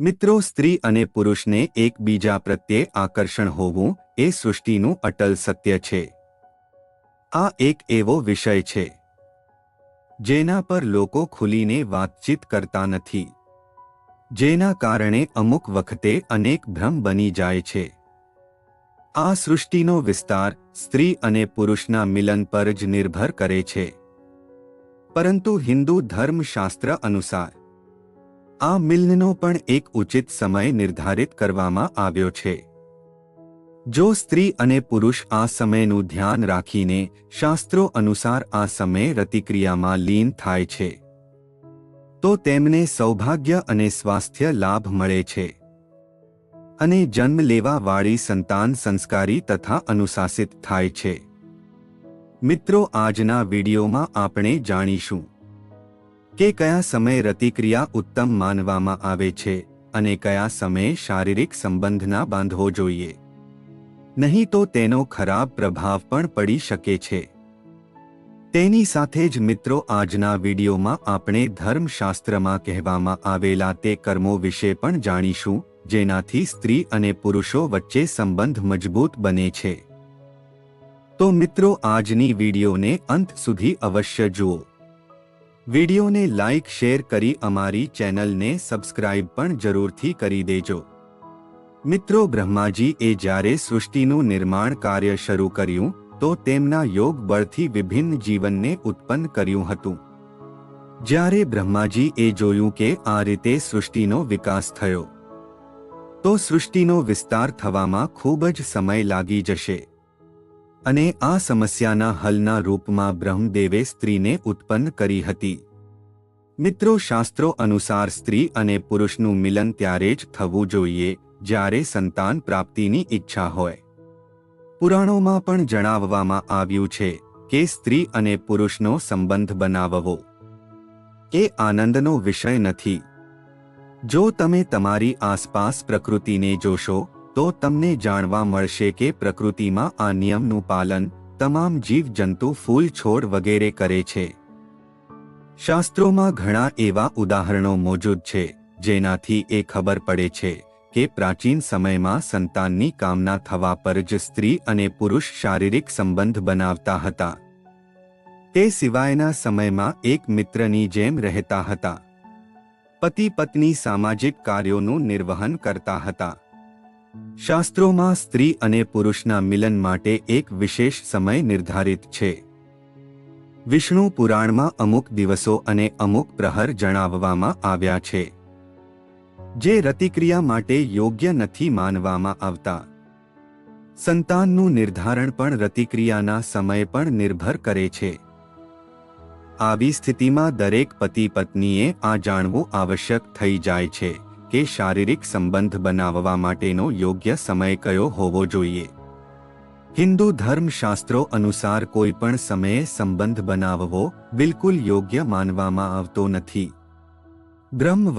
મિત્રો, સ્ત્રી અને પુરુષને એકબીજા પ્રત્યે આકર્ષણ હોવું એ સૃષ્ટિનું અટલ સત્ય છે. આ એક એવો વિષય છે, જેના પર લોકો ખુલીને વાતચીત કરતા નથી, જેના કારણે અમુક વખતે અનેક ભ્રમ બની જાય છે. આ સૃષ્ટિનો વિસ્તાર સ્ત્રી અને પુરુષના મિલન પર જ નિર્ભર કરે છે. પરંતુ હિન્દુ ધર્મશાસ્ત્ર અનુસાર આ મિલનનો પણ એક ઉચિત સમય નિર્ધારિત કરવામાં આવ્યો છે. જો સ્ત્રી અને પુરુષ આ સમયનું ધ્યાન રાખીને શાસ્ત્રો અનુસાર આ સમય રતિક્રિયામાં લીન થાય છે, તો તેમને સૌભાગ્ય અને સ્વાસ્થ્ય લાભ મળે છે. અને જન્મ લેવા વાળી સંતાન સંસ્કારી તથા અનુશાસિત થાય છે. મિત્રો, આજના વિડીયોમાં આપણે જાણીશું કે કયા સમયે રતિક્રિયા ઉત્તમ માનવામાં આવે છે અને કયા સમયે શારીરિક સંબંધના બાંધવો જોઈએ. નહીં તો તેનો ખરાબ પ્રભાવ પણ પડી શકે છે. તેની સાથે જ મિત્રો આજના વિડીયોમાં આપણે ધર્મશાસ્ત્રમાં કહેવામાં આવેલા તે કર્મો વિશે પણ જાણીશું, જેનાથી સ્ત્રી અને પુરુષો વચ્ચે સંબંધ મજબૂત બને છે. તો મિત્રો આજની વિડીયોને અંત સુધી અવશ્ય જુઓ. વિડીયોને લાઇક, શેર કરી અમારી ચેનલને સબસ્ક્રાઇબ પણ જરૂરથી કરી દેજો. મિત્રો, બ્રહ્માજી એ જ્યારે સૃષ્ટિનું નિર્માણ કાર્ય શરૂ કર્યું, તો તેમના યોગ બળથી વિભિન્ન જીવનને ઉત્પન્ન કર્યું હતું. જ્યારે બ્રહ્માજી એ જોયું કે આ રીતે સૃષ્ટિનો વિકાસ થયો, તો સૃષ્ટિનો વિસ્તાર થવામાં ખૂબ જ સમય લાગી જશે. અને આ સમસ્યાના હલના રૂપમાં બ્રહ્મદેવે સ્ત્રીને ઉત્પન્ન કરી હતી. મિત્રો, શાસ્ત્રો અનુસાર સ્ત્રી અને પુરુષનું મિલન ત્યારે જ થવું જોઈએ, જ્યારે સંતાન પ્રાપ્તિની ઈચ્છા હોય. પુરાણોમાં પણ જણાવવામાં આવ્યું છે કે સ્ત્રી અને પુરુષનો સંબંધ બનાવવો એ આનંદનો વિષય નથી. જો તમે તમારી આસપાસ પ્રકૃતિને જોશો તો તમને જાણવા મળશે કે પ્રકૃતિમાં આ નિયમનું પાલન તમામ જીવજંતુ ફૂલ છોડ વગેરે કરે છે. શાસ્ત્રોમાં ઘણા એવા ઉદાહરણો મોજૂદ છે, જેનાથી એ ખબર પડે છે કે પ્રાચીન સમયમાં સંતાનની કામના થવા પર જ સ્ત્રી અને પુરુષ શારીરિક સંબંધ બનાવતા હતા. તે સિવાયના સમયમાં એક મિત્રની જેમ રહેતા હતા. પતિ પત્ની સામાજિક કાર્યોનું નિર્વહન કરતા હતા. શાસ્ત્રોમાં સ્ત્રી અને પુરુષના મિલન માટે એક વિશેષ સમય નિર્ધારિત છે. વિષ્ણુ પુરાણમાં અમુક દિવસો અને અમુક પ્રહર જણાવવામાં આવ્યા છે. જે રતિક્રિયા માટે યોગ્ય નથી માનવામાં આવતા. સંતાનનું નિર્ધારણ પણ રતિક્રિયાના સમય પણ નિર્ભર કરે છે. આવી સ્થિતિમાં દરેક પતિ પત્નીએ આ જાણવું આવશ્યક થઈ જાય છે. કે શારીરિક સંબંધ બનાવવા માટેનો યોગ્ય સમય કયો હોવો જોઈએ? હિન્દુ ધર્મશાસ્ત્રો અનુસાર કોઈ પણ સમયે સંબંધ બનાવવો બિલકુલ યોગ્ય માનવામાં આવતો નથી. બ્રહ્મ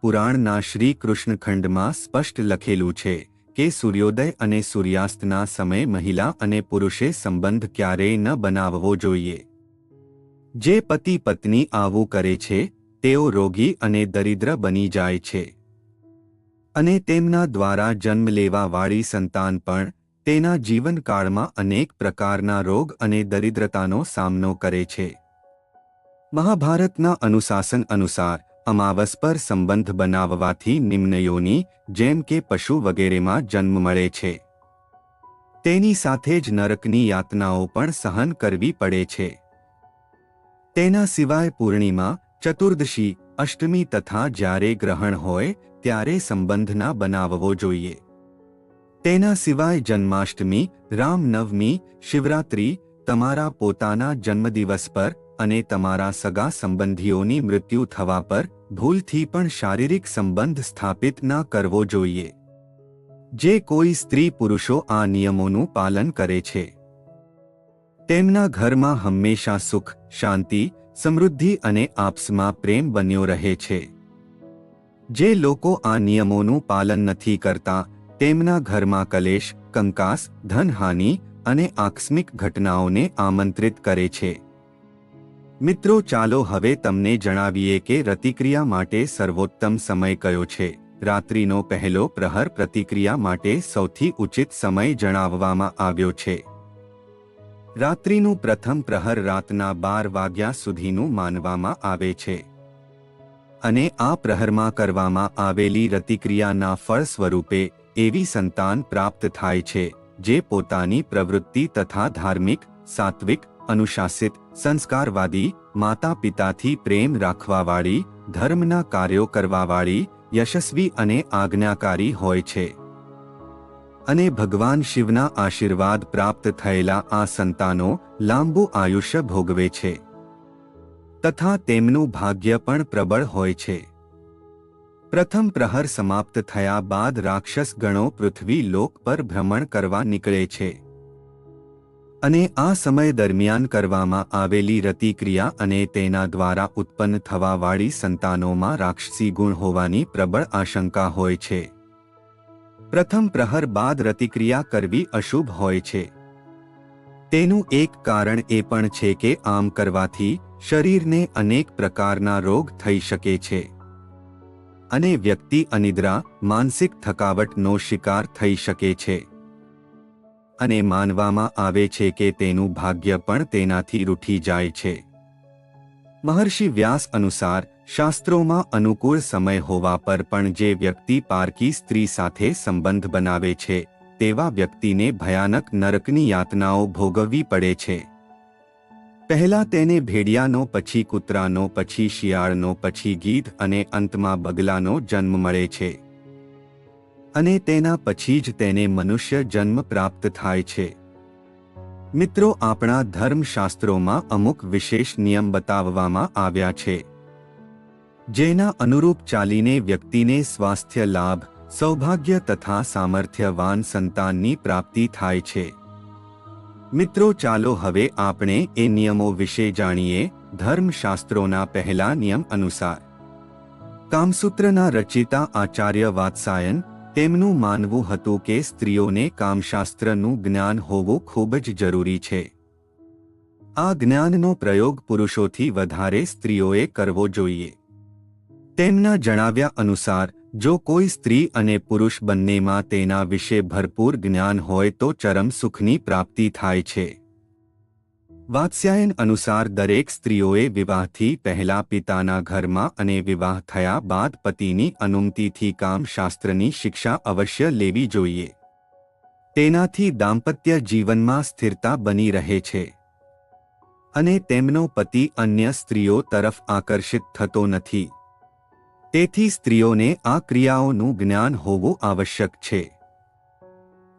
પુરાણના શ્રી કૃષ્ણખંડમાં સ્પષ્ટ લખેલું છે કે સૂર્યોદય અને સૂર્યાસ્તના સમય મહિલા અને પુરુષે સંબંધ ક્યારેય ન બનાવવો જોઈએ. જે પતિ પત્ની આવું કરે છે, તેઓ રોગી અને દરિદ્ર બની જાય છે. અને તેમના દ્વારા જન્મ લેવાવાળી સંતાન પણ તેના જીવનકાળમાં અનેક પ્રકારના રોગ અને દરિદ્રતાનો સામનો કરે છે. મહાભારતના અનુશાસન અનુસાર અમાવસ પર સંબંધ બનાવવાથી નિમ્નયોની જેમ કે પશુ વગેરેમાં જન્મ મળે છે. તેની સાથે જ નરકની યાતનાઓ પણ સહન કરવી પડે છે. તેના સિવાય પૂર્ણિમા, ચતુર્દશી અષ્ટમી તથા જ્યારે ગ્રહણ હોય, ત્યારે સંબંધ ના બનાવવો જોઈએ. તેના સિવાય જન્માષ્ટમી, રામનવમી, શિવરાત્રી, તમારા પોતાના જન્મદિવસ પર અને તમારા સગા સંબંધીઓની મૃત્યુ થવા પર ભૂલથી પણ શારીરિક સંબંધ સ્થાપિત ના કરવો જોઈએ. જે કોઈ સ્ત્રી પુરુષો આ નિયમોનું પાલન કરે છે. તેમના ઘરમાં હંમેશા સુખ, શાંતિ સમૃદ્ધિ અને આપસમાં પ્રેમ બન્યો રહે છે. જે લોકો આ નિયમોનું પાલન નથી કરતા, તેમના ઘરમાં કલેશ, કંકાસ, ધનહાનિ અને આકસ્મિક ઘટનાઓને આમંત્રિત કરે છે. મિત્રો ચાલો હવે તમને જણાવીએ કે પ્રતિક્રિયા માટે સર્વોત્તમ સમય કયો છે. રાત્રિનો પહેલો પ્રહર પ્રતિક્રિયા માટે સૌથી ઉચિત સમય જણાવવામાં આવ્યો છે. રાત્રિનું પ્રથમ પ્રહર રાતના બાર વાગ્યા સુધીનું માનવામાં આવે છે. અને આ પ્રહરમાં કરવામાં આવેલી રતિક્રિયાના ફળ સ્વરૂપે એવી સંતાન પ્રાપ્ત થાય છે, જે પોતાની પ્રવૃત્તિ તથા ધાર્મિક, સાત્વિક, અનુશાસિત, સંસ્કારવાદી માતા પિતાથી પ્રેમ રાખવાવાળી, ધર્મના કાર્યો કરવાવાળી, યશસ્વી અને આજ્ઞાકારી હોય છે. અને ભગવાન શિવના આશીર્વાદ પ્રાપ્ત થયેલા આ સંતાનો લાંબુ આયુષ્ય ભોગવે છે. તથા તેમનું ભાગ્ય પણ પ્રબળ હોય છે. પ્રથમ પ્રહર સમાપ્ત થયા બાદ રાક્ષસ ગણો પૃથ્વી લોક પર ભ્રમણ કરવા નીકળે છે. અને આ સમય દરમિયાન કરવામાં આવેલી રતિક્રિયા અને તેના દ્વારા ઉત્પન્ન થવાવાળી સંતાનોમાં રાક્ષસી ગુણ હોવાની પ્રબળ આશંકા હોય છે. પ્રથમ પ્રહર બાદ રતિક્રિયા કરવી અશુભ હોય છે. તેનું એક કારણ એ પણ છે કે આમ કરવાથી શરીરને અનેક પ્રકારના રોગ થઈ શકે છે. અને વ્યક્તિ અનિદ્રા, માનસિક થકાવટનો શિકાર થઈ શકે છે. અને માનવામાં આવે છે કે તેનું ભાગ્ય પણ તેનાથી રૂઠી જાય છે. મહર્ષિ વ્યાસ અનુસાર શાસ્ત્રોમાં અનુકૂળ સમય હોવા પર પણ જે વ્યક્તિ પારકી સ્ત્રી સાથે સંબંધ બનાવે છે, તેવા વ્યક્તિને ભયાનક નરકની યાતનાઓ ભોગવવી પડે છે. પહેલા તેને ભેડિયાનો, પછી કૂતરાનો, પછી શિયાળનો, પછી ગીધ અને અંતમાં બગલાનો જન્મ મળે છે. અને તેના પછી જ તેને મનુષ્ય જન્મ પ્રાપ્ત થાય છે. મિત્રો, આપણા ધર્મશાસ્ત્રોમાં અમુક વિશેષ નિયમ બતાવવામાં આવ્યા છે. જેના અનુરૂપ ચાલીને વ્યક્તિને સ્વાસ્થ્ય લાભ, સૌભાગ્ય તથા સામર્થ્યવાન સંતાનની પ્રાપ્તિ થાય છે. મિત્રો ચાલો હવે આપણે એ નિયમો વિશે જાણીએ, ધર્મશાસ્ત્રોના પહેલા નિયમ અનુસાર. કામસૂત્રના રચિતા આચાર્ય વાત્સાયન, તેમનું માનવું હતું કે સ્ત્રીઓને કામશાસ્ત્રનું જ્ઞાન હોવું ખૂબ જ જરૂરી છે. આ જ્ઞાનનો પ્રયોગ પુરુષોથી વધારે સ્ત્રીઓએ કરવો જોઈએ. તેમના જણાવ્યા અનુસાર, જો કોઈ સ્ત્રી અને પુરુષ બંનેમાં તેના વિશે ભરપૂર જ્ઞાન હોય તો ચરમ સુખની પ્રાપ્તિ થાય છે. વાત્સ્યાયન અનુસાર દરેક સ્ત્રીઓએ વિવાહથી પહેલા પિતાના ઘરમાં અને વિવાહ થયા બાદ પતિની અનુમતિથી કામશાસ્ત્રની શિક્ષા અવશ્ય લેવી જોઈએ. તેનાથી દાંપત્ય જીવનમાં સ્થિરતા બની રહે છે. અને તેમનો પતિ અન્ય સ્ત્રીઓ તરફ આકર્ષિત થતો નથી. તેથી સ્ત્રીઓને આ ક્રિયાઓનું જ્ઞાન હોવું આવશ્યક છે.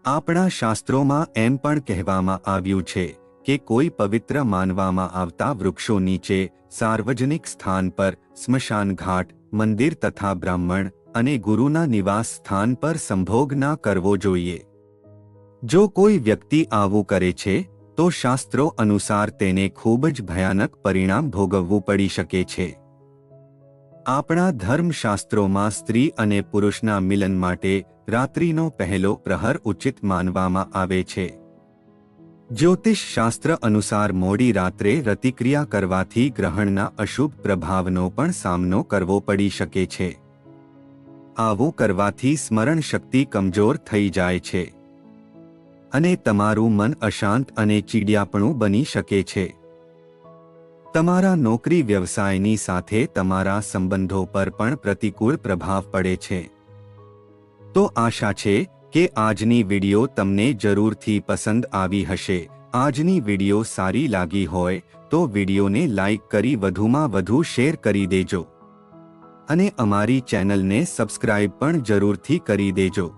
આપણા શાસ્ત્રોમાં એમ પણ કહેવામાં આવ્યું છે કે કોઈ પવિત્ર માનવામાં આવતા વૃક્ષો નીચે, સાર્વજનિક સ્થાન પર, સ્મશાન ઘાટ, મંદિર તથા બ્રાહ્મણ અને ગુરુના નિવાસ સ્થાન પર સંભોગ ના કરવો જોઈએ. જો કોઈ વ્યક્તિ આવું કરે છે, તો શાસ્ત્રો અનુસાર તેને ખૂબ જ ભયાનક પરિણામ ભોગવવું પડી શકે છે. આપણા ધર્મશાસ્ત્રોમાં સ્ત્રી અને પુરુષના મિલન માટે રાત્રિનો પહેલો પ્રહર ઉચિત માનવામાં આવે છે. જ્યોતિષ શાસ્ત્ર અનુસાર મોડી રાત્રે રતિક્રિયા કરવાથી ગ્રહણના અશુભ પ્રભાવનો પણ સામનો કરવો પડી શકે છે. આવું કરવાથી સ્મરણ શક્તિ કમજોર થઈ જાય છે. અને તમારું મન અશાંત અને ચીડિયાપણું બની શકે છે. તમારા નોકરી વ્યવસાયની સાથે તમારા સંબંધો પર પણ પ્રતિકૂળ પ્રભાવ પડે છે. તો આશા છે કે આજની વિડિયો તમને જરૂરથી પસંદ આવી હશે. આજની વિડિયો સારી લાગી હોય તો વિડિયોને લાઇક કરી વધુમાં વધુ શેર કરી દેજો. અને અમારી ચેનલને સબસ્ક્રાઇબ પણ જરૂરથી કરી દેજો.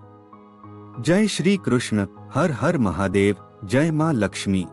જય શ્રી કૃષ્ણ. હર હર મહાદેવ. જય માં લક્ષ્મી.